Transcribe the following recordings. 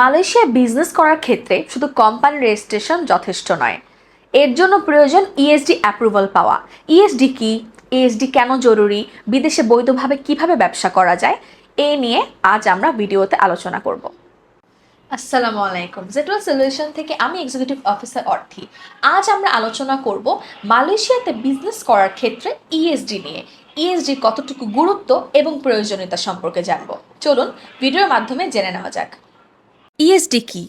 মালয়েশিয়ায় বিজনেস করার ক্ষেত্রে শুধু কোম্পানি রেজিস্ট্রেশন যথেষ্ট নয়। এর জন্য প্রয়োজন ইএসডি অ্যাপ্রুভাল পাওয়া। ইএসডি কি? ইএসডি কেন জরুরি? বিদেশে বৈধভাবে কীভাবে ব্যবসা করা যায়? এ নিয়ে আজ আমরা ভিডিওতে আলোচনা করব। আসসালামু আলাইকুম। জেটওয়াল সলিউশন থেকে আমি এক্সিকিউটিভ অফিসার অর্থী। আজ আমরা আলোচনা করব মালয়েশিয়াতে বিজনেস করার ক্ষেত্রে ইএসডি নিয়ে। ইএসডি কতটুকু গুরুত্ব এবং প্রয়োজনীয়তা সম্পর্কে জানব। চলুন, ভিডিওর মাধ্যমে জেনে নেওয়া যাক। ইএসডি কি?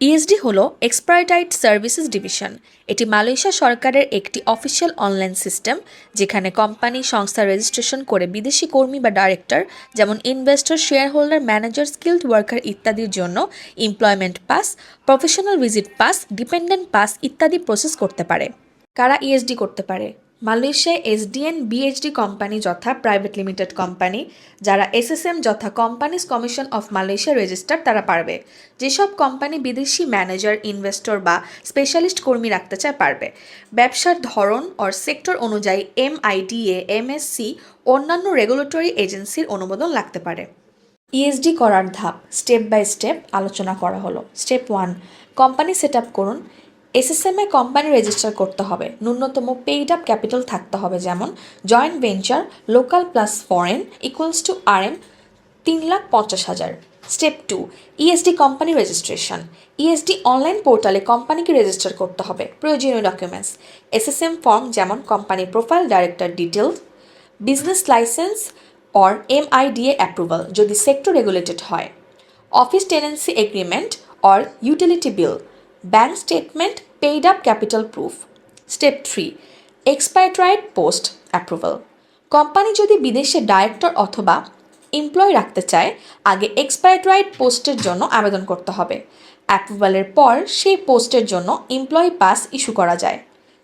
ইএসডি হলো এক্সপার্টাইট সার্ভিসেস ডিভিশন এটি মালয়েশিয়া সরকারের একটি অফিসিয়াল অনলাইন সিস্টেম যেখানে কোম্পানি সংস্থা রেজিস্ট্রেশন করে বিদেশি কর্মী বা ডাইরেক্টর যেমন investor shareholder manager skilled worker ইত্যাদির জন্য employment pass professional visit pass dependent pass ইত্যাদি প্রসেস করতে পারে। কারা ইএসডি করতে পারে? মালয়েশিয়ায় এসডিএন বিএইচডি কোম্পানি যথা প্রাইভেট লিমিটেড কোম্পানি, যারা এসএসএম যথা companies commission of Malaysia register তারা পারবে। যেসব কোম্পানি বিদেশি ম্যানেজার, ইনভেস্টর বা স্পেশালিস্ট কর্মী রাখতে চায় পারবে। ব্যবসার ধরন অর সেক্টর অনুযায়ী এমআইডিএ, এমএসসি, অন্যান্য রেগুলেটরি এজেন্সির অনুমোদন লাগতে পারে। ইএসডি করার ধাপ স্টেপ বাই স্টেপ আলোচনা করা হলো। Step one company set up করুন। এসএসএম এ কোম্পানি রেজিস্টার করতে হবে। ন্যূনতম পেইড আপ ক্যাপিটাল থাকতে হবে যেমন joint venture local plus foreign equals to RM M তিন লাখ পঞ্চাশ হাজার। Step two ESD company registration ESD online পোর্টালে কোম্পানিকে রেজিস্টার করতে হবে। প্রয়োজনীয় ডকুমেন্টস এসএসএম ফর্ম যেমন company profile director details business license or M MIDA approval যদি সেক্টর রেগুলেটেড হয়। Office tenancy agreement or utility bill bank statement paid up capital proof step three expired right post approval company যদি বিদেশে director অথবা employ রাখতে চায়, আগে expired right পোস্টের জন্য আবেদন করতে হবে। অ্যাপ্রুভালের পর সেই পোস্টের জন্য এমপ্লয় পাস ইস্যু করা যায়।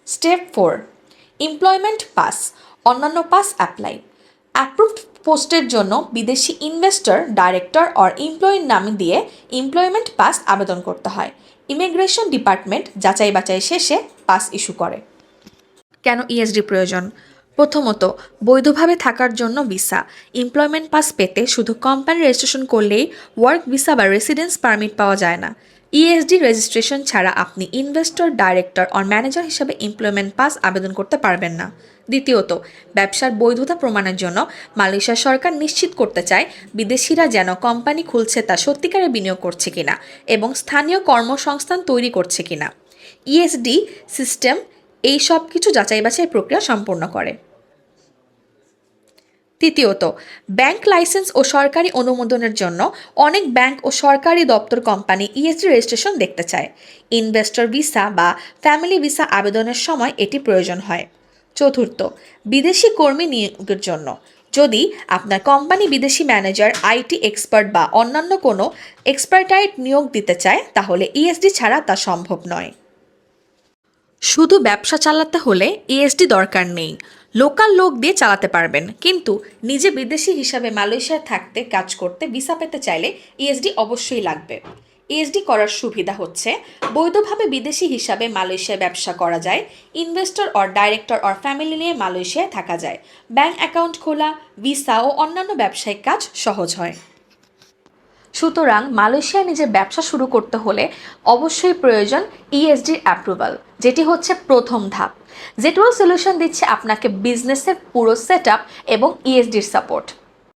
স্টেপ ফোর এমপ্লয়মেন্ট পাস অন্যান্য পাস অ্যাপ্লাই অ্যাপ্রুভড পোস্টের জন্য বিদেশি ইনভেস্টর ডাইরেক্টর অর এমপ্লয়ির নাম দিয়ে এমপ্লয়মেন্ট পাস আবেদন করতে হয়। ইমিগ্রেশন ডিপার্টমেন্ট যাচাই বাছাই শেষে পাস ইস্যু করে। কেন ইএসডি প্রয়োজন? প্রথমত, বৈধভাবে থাকার জন্য ভিসা। এমপ্লয়মেন্ট পাস পেতে শুধু কোম্পানি রেজিস্ট্রেশন করলেই ওয়ার্ক ভিসা বা রেসিডেন্স পারমিট পাওয়া যায় না। ইএসডি রেজিস্ট্রেশন ছাড়া আপনি ইনভেস্টর ডাইরেক্টর অর ম্যানেজার হিসাবে এমপ্লয়মেন্ট পাস আবেদন করতে পারবেন না। দ্বিতীয়ত, ব্যবসার বৈধতা প্রমাণের জন্য মালয়েশিয়া সরকার নিশ্চিত করতে চায় বিদেশিরা যেন কোম্পানি খুলছে তা সত্যিকারে বিনিয়োগ করছে কিনা এবং স্থানীয় কর্মসংস্থান তৈরি করছে কিনা। ইএসডি সিস্টেম এই সব কিছু যাচাই বাছাই প্রক্রিয়া সম্পূর্ণ করে। তৃতীয়ত, ব্যাংক লাইসেন্স ও সরকারি অনুমোদনের জন্য অনেক ব্যাংক ও সরকারি দপ্তর কোম্পানি ইএসডি রেজিস্ট্রেশন দেখতে চায়। ইনভেস্টর ভিসা বা ফ্যামিলি ভিসা আবেদনের সময় এটি প্রয়োজন হয়। চতুর্থ, বিদেশি কর্মী নিয়োগের জন্য। যদি আপনার কোম্পানি বিদেশি ম্যানেজার আইটি এক্সপার্ট বা অন্যান্য কোনো এক্সপার্টাইট নিয়োগ দিতে চায়, তাহলে ইএসডি ছাড়া তা সম্ভব নয়। শুধু ব্যবসা চালাতে হলে ইএসডি দরকার নেই। লোকাল লোক দিয়ে চালাতে পারবেন। কিন্তু নিজে বিদেশি হিসাবে মালয়েশিয়ায় থাকতে কাজ করতে ভিসা পেতে চাইলে ইএসডি অবশ্যই লাগবে। ইএসডি করার সুবিধা হচ্ছে, বৈধভাবে বিদেশি হিসাবে মালয়েশিয়ায় ব্যবসা করা যায়, investor or director or family নিয়ে মালয়েশিয়ায় থাকা যায়। ব্যাংক অ্যাকাউন্ট খোলা, ভিসা ও অন্যান্য ব্যবসায়িক কাজ সহজ হয়। সুতরাং মালয়েশিয়ায় নিজের ব্যবসা শুরু করতে হলে অবশ্যই প্রয়োজন ইএসডির অ্যাপ্রুভাল যেটি হচ্ছে প্রথম ধাপ। জেটওয়াল সলিউশন দিচ্ছে আপনাকে বিজনেসের পুরো সেট এবং ইএসডির সাপোর্ট